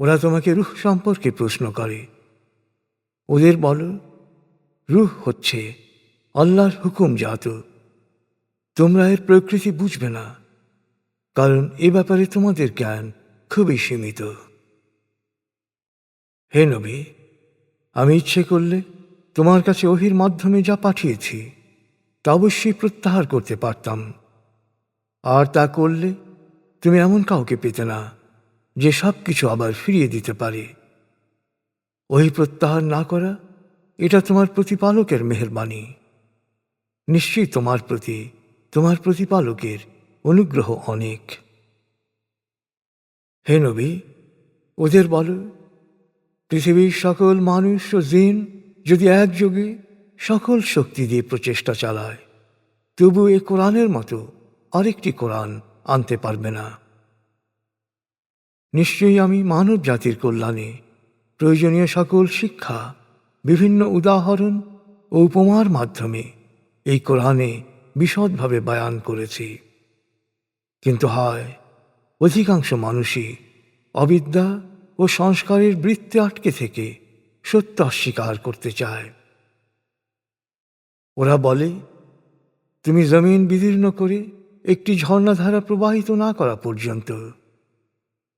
ওরা তোমাকে রুহ সম্পর্কে প্রশ্ন করে। ওদের বলো, রুহ হচ্ছে আল্লাহর হুকুম জাত। তোমরা এর প্রকৃতি বুঝবে না, কারণ এ ব্যাপারে তোমাদের জ্ঞান খুবই সীমিত। হে নবী, আমি ইচ্ছে করলে তোমার কাছে ওহির মাধ্যমে যা পাঠিয়েছি, তা অবশ্যই প্রত্যাহার করতে পারতাম। আর তা করলে তুমি এমন কাউকে পেতে না। যে সব কিছু আবার ফিরিয়ে দিতে পারে। ওই প্রত্যাহার না করা, এটা তোমার প্রতিপালকের মেহরবানি। নিশ্চয়ই তোমার প্রতি, তোমার প্রতিপালকের অনুগ্রহ অনেক। হে নবী, ওদের বলো, পৃথিবীর সকল মানুষ ও জিন যদি একযোগে সকল শক্তি দিয়ে প্রচেষ্টা চালায়, তবু এ কোরআনের মতো আরেকটি কোরআন আনতে পারবে না। নিশ্চয়ই আমি মানব জাতির কল্যাণে প্রয়োজনীয় সকল শিক্ষা, বিভিন্ন উদাহরণ ও উপমার মাধ্যমে এই কোরআনে বিশদভাবে বয়ান করেছি। কিন্তু হয়, অধিকাংশ মানুষই অবিদ্যা ও সংস্কারের বৃত্তে আটকে থেকে সত্য অস্বীকার করতে চায়। ওরা বলে, তুমি জমিন বিদীর্ণ করে একটি ঝর্ণাধারা প্রবাহিত না করা পর্যন্ত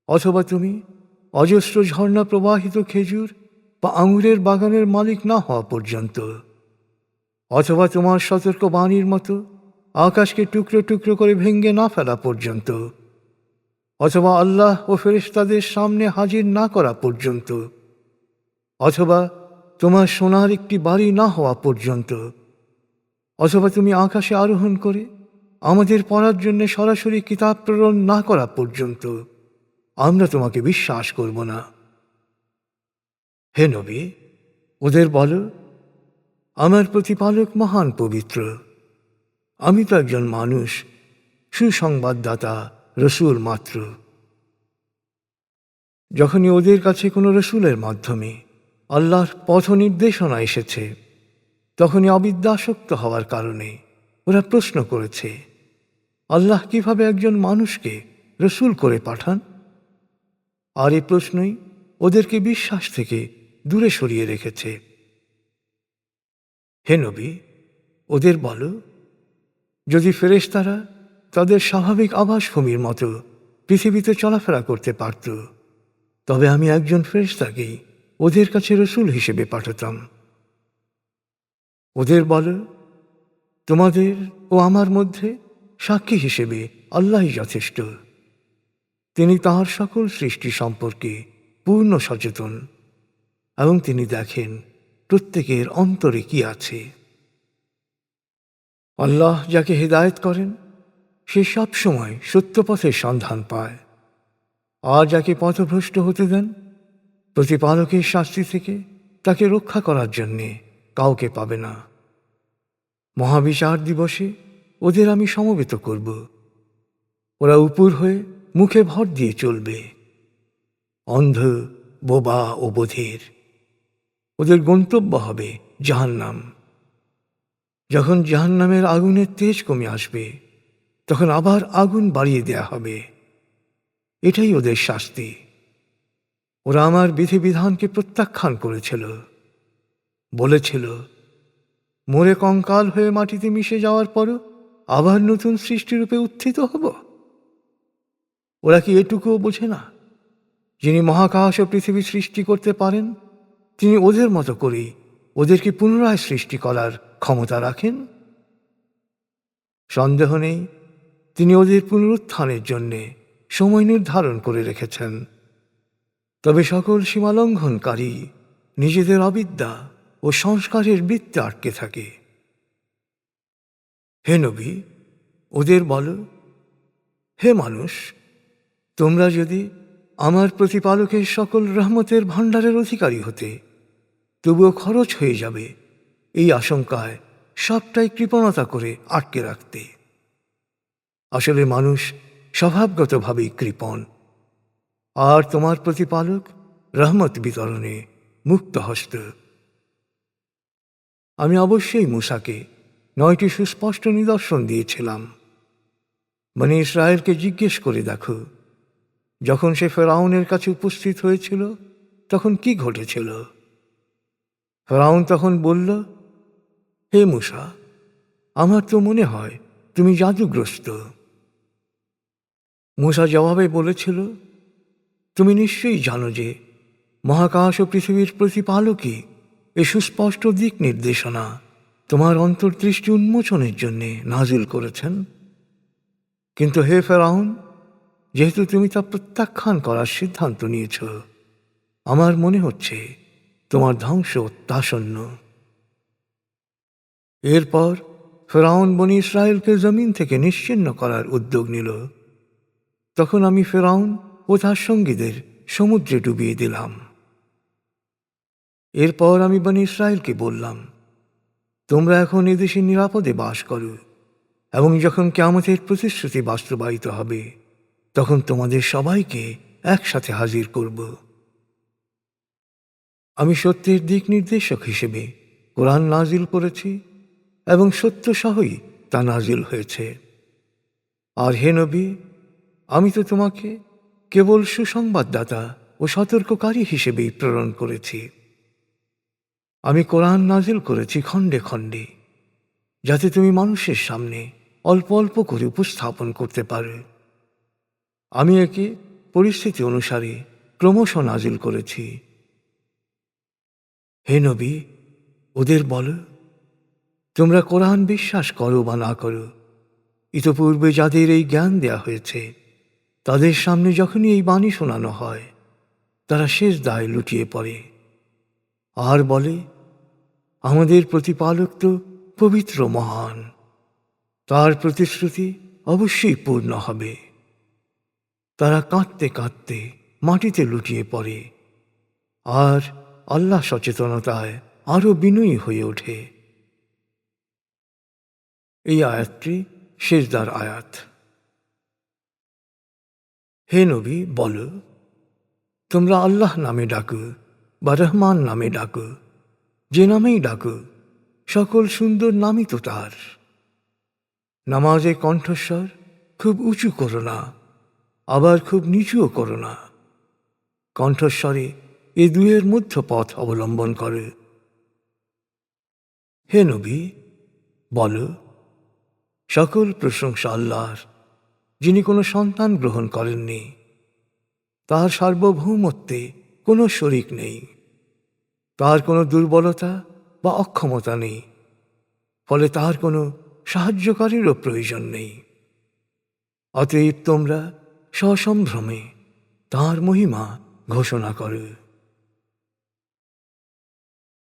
অথবা তুমি অজস্র ঝর্ণা প্রবাহিত খেজুর বা আঙুরের বাগানের মালিক না হওয়া পর্যন্ত। অথবা তোমার সতর্ক বাণীর মতো আকাশকে টুকরো টুকরো করে ভেঙ্গে না ফেলা পর্যন্ত। অথবা আল্লাহ ও ফেরেশতাদের সামনে হাজির না করা পর্যন্ত। অথবা তোমার সোনার একটি বাড়ি না হওয়া পর্যন্ত। অথবা তুমি আকাশে আরোহণ করে আমাদের পড়ার জন্য সরাসরি কিতাব প্রেরণ না করা পর্যন্ত। আমরা তোমাকে বিশ্বাস করব না। হে নবী, ওদের বলো, আমার প্রতিপালক মহান পবিত্র। আমি তো একজন মানুষ, সুসংবাদদাতা, রসুল মাত্র। যখনই ওদের কাছে কোনো রসুলের মাধ্যমে আল্লাহর পথ নির্দেশনা এসেছে, তখনই অবিদ্যাসক্ত হওয়ার কারণে ওরা প্রশ্ন করেছে, আল্লাহ কীভাবে একজন মানুষকে রসুল করে পাঠান? আর এ প্রশ্নই ওদেরকে বিশ্বাস থেকে দূরে সরিয়ে রেখেছে। হে নবী, ওদের বলো, যদি ফেরেশতারা তাদের স্বাভাবিক আবাসভূমির মতো পৃথিবীতে চলাফেরা করতে পারত, তবে আমি একজন ফেরেশতাকেই ওদের কাছে রসুল হিসেবে পাঠাতাম। ওদের বলো, তোমাদের ও আমার মধ্যে সাক্ষী হিসেবে আল্লাহই যথেষ্ট। তিনি তাহার সকল সৃষ্টি সম্পর্কে পূর্ণ সচেতন এবং তিনি দেখেন প্রত্যেকের অন্তরে কি আছে। আল্লাহ যাকে হেদায়েত করেন, সে সব সময় সত্যপথের সন্ধান পায়। আর যাকে পথভ্রষ্ট হতে দেন, প্রতিপালকের শাস্তি থেকে তাকে রক্ষা করার জন্যে কাউকে পাবে না। মহাবিচার দিবসে ওদের আমি সমবেত করব। ওরা উপর হয়ে মুখে ভর দিয়ে চলবে। অন্ধ বোবা ও বোধের। ওদের গন্তব্য হবে জাহান্নাম। যখন জাহান্নামের আগুনের তেজ কমে আসবে, তখন আবার আগুন বাড়িয়ে দেয়া হবে। এটাই ওদের শাস্তি। ওরা আমার বিধিবিধানকে প্রত্যাখ্যান করেছিল। বলেছিল, মোরে কঙ্কাল হয়ে মাটিতে মিশে যাওয়ার পরও আবার নতুন সৃষ্টিরূপে উত্থিত হব? ওরা কি এটুকুও বোঝে না? যিনি মহাকাশ ও পৃথিবী সৃষ্টি করতে পারেন, তিনি ওদের মতো করেই ওদেরকে পুনরায় সৃষ্টি করার ক্ষমতা রাখেন? সন্দেহ নেই, তিনি ওদের পুনরুত্থানের জন্যে সময় নির্ধারণ করে রেখেছেন। তবে সকল সীমালঙ্ঘনকারী নিজেদের অবিদ্যা ও সংস্কারের বৃত্তে আটকে থাকে। হে নবী, ওদের বলো, হে মানুষ তোমরা যদি আমার প্রতিপালকের সকল রহমতের ভাণ্ডারের অধিকারী হতে, তবুও খরচ হয়ে যাবে এই আশঙ্কায় সবটাই কৃপণতা করে আটকে রাখতে। আসলে মানুষ স্বভাবগতভাবেই কৃপণ। আর তোমার প্রতিপালক রহমত বিতরণে মুক্ত হস্ত। আমি অবশ্যই মূসাকে নয়টি সুস্পষ্ট নিদর্শন দিয়েছিলাম। মানে ইসরায়েলকে জিজ্ঞেস করে দেখো। যখন সে ফেরাউনের কাছে উপস্থিত হয়েছিল, তখন কি ঘটেছিল? ফেরাউন তখন বলল, হে মুসা, আমার তো মনে হয় তুমি জাদুগ্রস্ত। মুসা জবাবে বলেছিল, তুমি নিশ্চয়ই জানো যে মহাকাশ ও পৃথিবীর প্রতিপালকই এ সুস্পষ্ট দিক নির্দেশনা তোমার অন্তর্দৃষ্টি উন্মোচনের জন্যে নাজিল করেছেন। কিন্তু হে ফেরাউন যেহেতু তুমি তা প্রত্যাখ্যান করার সিদ্ধান্ত নিয়েছ, আমার মনে হচ্ছে তোমার ধ্বংস অত্যাসন্ন। এরপর ফেরাউন বনি ইসরায়েলকে জমিন থেকে নিশ্চিন্ন করার উদ্যোগ নিল। তখন আমি ফেরাউন ও তার সঙ্গীদের সমুদ্রে ডুবিয়ে দিলাম। এরপর আমি বনি ইসরায়েলকে বললাম, তোমরা এখন এদেশে নিরাপদে বাস করো এবং যখন কেয়ামতের প্রতিশ্রুতি বাস্তবায়িত হবে তখন তোমাদের সবাইকে একসাথে হাজির করব। আমি সত্যের দিক নির্দেশক হিসেবে কোরআন নাজিল করেছি এবং সত্য সহই তা নাজিল হয়েছে। আর হে নবী, আমি তো তোমাকে কেবল সুসংবাদদাতা ও সতর্ককারী হিসেবেই প্রেরণ করেছি। আমি কোরআন নাজিল করেছি খণ্ডে খণ্ডে, যাতে তুমি মানুষের সামনে অল্প অল্প করে উপস্থাপন করতে পারো। আমি একে পরিস্থিতি অনুসারে ক্রমশ নাজিল করেছি। হে নবী, ওদের বলো, তোমরা কোরআন বিশ্বাস করো বা না করো, ইতপূর্বে যাদের এই জ্ঞান দেয়া হয়েছে, তাদের সামনে যখনই এই বাণী শোনানো হয়, তারা শেষ দায় লুটিয়ে পড়ে। আর বলে, আমাদের প্রতিপালক তো পবিত্র মহান, তার প্রতিশ্রুতি অবশ্যই পূর্ণ হবে। তারা কাঁদতে কাঁদতে মাটিতে লুটিয়ে পড়ে। আর আল্লাহ সচেতনতায় আরও বিনয়ী হয়ে ওঠে। এই আয়াতটি শেষদার আয়াত। হে নবী, বলো, তোমরা আল্লাহ নামে ডাকো বা রহমান নামে ডাকো, যে নামেই ডাকো, সকল সুন্দর নামই তো তার। নামাজে কণ্ঠস্বর খুব উঁচু করো না। আবার খুব নিচুও করো না। কণ্ঠস্বরে এ দুয়ের মধ্য পথ অবলম্বন করে। হে নবী, বলো, সকল প্রশংসা আল্লাহর, যিনি কোনো সন্তান গ্রহণ করেননি, তাহার সার্বভৌমত্বে কোনো শরিক নেই তার কোনো দুর্বলতা বা অক্ষমতা নেই, ফলে তার কোনো সাহায্যকারীরও প্রয়োজন নেই। অতএব তোমরা সসম্ভ্রমে তার মহিমা ঘোষণা করো।